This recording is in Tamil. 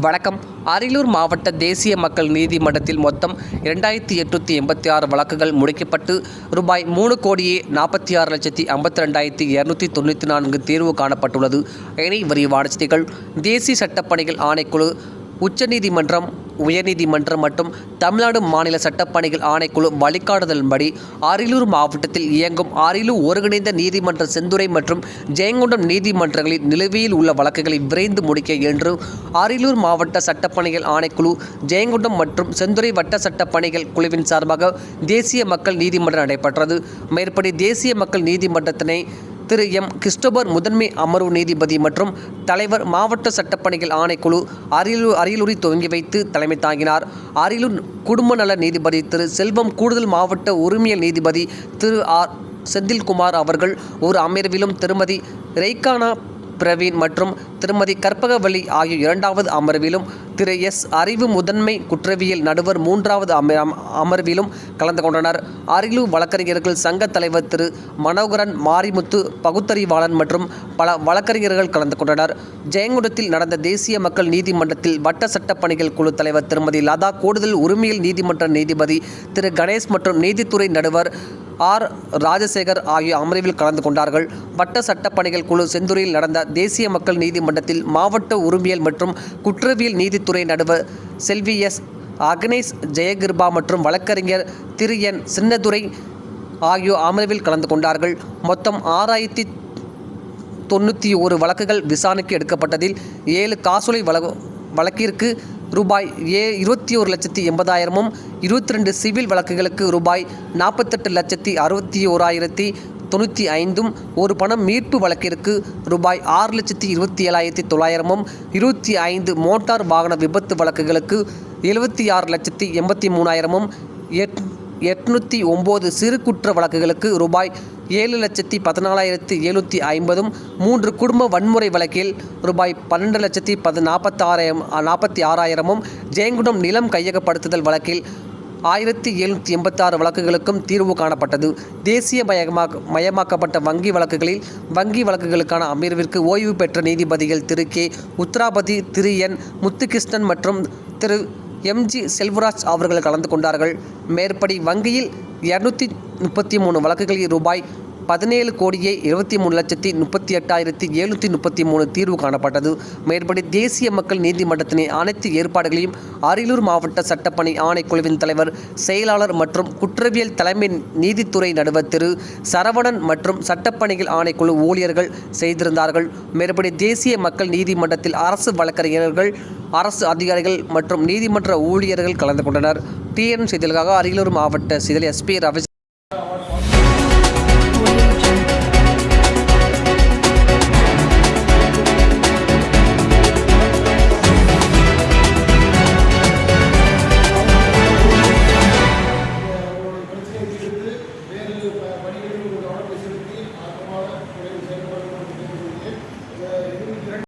வணக்கம். அரியலூர் மாவட்ட தேசிய மக்கள் நீதிமன்றத்தில் மொத்தம் இரண்டாயிரத்தி எட்நூற்றி எண்பத்தி ஆறு வழக்குகள் முடிக்கப்பட்டு ரூபாய் மூணு கோடியே நாற்பத்தி ஆறு லட்சத்தி ஐம்பத்தி ரெண்டாயிரத்தி இரநூத்தி தொண்ணூற்றி நான்கு தீர்வு காணப்பட்டுள்ளது. இணை விரிவான செய்திகள். தேசிய சட்டப்பணிகள் ஆணைக்குழு உச்சநீதிமன்றம் உயர்நீதிமன்றம் மற்றும் தமிழ்நாடு மாநில சட்டப்பணிகள் ஆணைக்குழு வழிகாட்டுதலின்படி அரியலூர் மாவட்டத்தில் இயங்கும் அரியலூர் ஒருங்கிணைந்த நீதிமன்ற செந்துறை மற்றும் ஜெயங்கொண்டம் நீதிமன்றங்களில் நிலுவையில் உள்ள வழக்குகளை விரைந்து முடிக்க என்று அரியலூர் மாவட்ட சட்டப்பணிகள் ஆணைக்குழு ஜெயங்கொண்டம் மற்றும் செந்துறை வட்ட சட்டப்பணிகள் குழுவின் சார்பாக தேசிய மக்கள் நீதிமன்றம் நடைபெற்றது. மேற்படி தேசிய மக்கள் நீதிமன்றத்தினை திரு எம். கிறிஸ்டோபர் முதன்மை அமர்வு நீதிபதி மற்றும் தலைவர் மாவட்ட சட்டப்பணிகள் ஆணைக்குழு அரியலூர் அரியலூரை துவங்கி வைத்து தலைமை தாங்கினார். அரியலூர் குடும்ப நல நீதிபதி திரு செல்வம் கூடுதல் மாவட்ட உரிமையல் நீதிபதி திரு ஆர். செந்தில்குமார் அவர்கள் ஒரு அமர்விலும் திருமதி ரெய்கானா பிரவீன் மற்றும் திருமதி கற்பகவள்ளி ஆகிய இரண்டாவது அமர்விலும் திரு எஸ். அறிவு முதன்மை குற்றவியல் நடுவர் மூன்றாவது அம- அமர்விலும் கலந்து கொண்டனர். அரியலூர் வழக்கறிஞர்கள் சங்க தலைவர் திரு மனோகரன் மாரிமுத்து பகுத்தறிவாளன் மற்றும் பல வழக்கறிஞர்கள் கலந்து கொண்டனர். ஜெயங்குடத்தில் நடந்த தேசிய மக்கள் நீதிமன்றத்தில் வட்ட சட்டப்பணிகள் குழு தலைவர் திருமதி லதா கூடுதல் உரிமையில் நீதிமன்ற நீதிபதி திரு கணேஷ் மற்றும் நீதித்துறை நடுவர் ஆர். ராஜசேகர் ஆகிய அமர்வில் கலந்து கொண்டார்கள். வட்ட சட்டப்பணிகள் குழு செந்துறையில் நடந்த தேசிய மக்கள் நீதிமன்றத்தில் மாவட்ட உரிமையல் மற்றும் குற்றவியல் நீதித்துறை நடுவர் செல்வி எஸ். அக்னேஷ் ஜெயகிருபா மற்றும் வழக்கறிஞர் திரு. என். சின்னதுரை ஆகியோர் அமர்வில் கலந்து கொண்டார்கள். மொத்தம் ஆறாயிரத்தி தொண்ணூற்றி ஒரு வழக்குகள் விசாரணைக்கு எடுக்கப்பட்டதில் ஏழு காசோலை வழ வழக்கிற்கு ரூபாய் ஏ இருபத்தி ஒரு லட்சத்தி எண்பதாயிரமும் இருபத்தி ரெண்டு சிவில் வழக்குகளுக்கு ரூபாய் நாற்பத்தெட்டு லட்சத்தி அறுபத்தி ஓராயிரத்தி தொண்ணூற்றி ஐந்தும் ஒரு பணம் மீட்பு வழக்கிற்கு ரூபாய் ஆறு லட்சத்தி இருபத்தி ஏழாயிரத்தி தொள்ளாயிரமும் இருபத்தி ஐந்து மோட்டார் வாகன விபத்து வழக்குகளுக்கு எழுபத்தி ஆறு லட்சத்தி எண்பத்தி மூணாயிரமும் எட் எட்நூற்றி ஒம்பது சிறு குற்ற வழக்குகளுக்கு ரூபாய் ஏழு லட்சத்தி பதினாலாயிரத்தி எழுநூற்றி ஐம்பதும் மூன்று குடும்ப வன்முறை வழக்கில் ரூபாய் பன்னெண்டு லட்சத்தி பது நாற்பத்தாறாயிரம் நாற்பத்தி ஆறாயிரமும் ஜெயங்குண்டம் நிலம் கையகப்படுத்துதல் வழக்கில் ஆயிரத்தி எழுநூற்றி எண்பத்தாறு வழக்குகளுக்கும் தீர்வு காணப்பட்டது. தேசிய மயமாக்க மயமாக்கப்பட்ட வங்கி வழக்குகளில் வங்கி வழக்குகளுக்கான அமர்விற்கு ஓய்வு பெற்ற நீதிபதிகள் திரு கே. உத்ராபதி திரு என். முத்துகிருஷ்ணன் மற்றும் திரு எம்ஜி செல்வராஜ் அவர்கள் கலந்து கொண்டார்கள். மேற்படி வங்கியில் இரநூத்தி முப்பத்தி மூணு வழக்குகளில் ரூபாய் பதினேழு கோடியே இருபத்தி மூணு லட்சத்தி முப்பத்தி எட்டாயிரத்தி எழுநூற்றி முப்பத்தி மூணு தீர்வு காணப்பட்டது. மேற்படி தேசிய மக்கள் நீதிமன்றத்தினை அனைத்து ஏற்பாடுகளையும் அரியலூர் மாவட்ட சட்டப்பணி ஆணைக்குழுவின் தலைவர் செயலாளர் மற்றும் குற்றவியல் தலைமை நீதித்துறை நடுவர் திரு. சரவணன் மற்றும் சட்டப்பணிகள் ஆணைக்குழு ஊழியர்கள் செய்திருந்தார்கள். மேற்படி தேசிய மக்கள் நீதிமன்றத்தில் அரசு வழக்கறிஞர்கள் அரசு அதிகாரிகள் மற்றும் நீதிமன்ற ஊழியர்கள் கலந்து கொண்டனர். டிஎன் செய்திகளுக்காக அரியலூர் மாவட்ட செய்தியில் எஸ்பி ரவி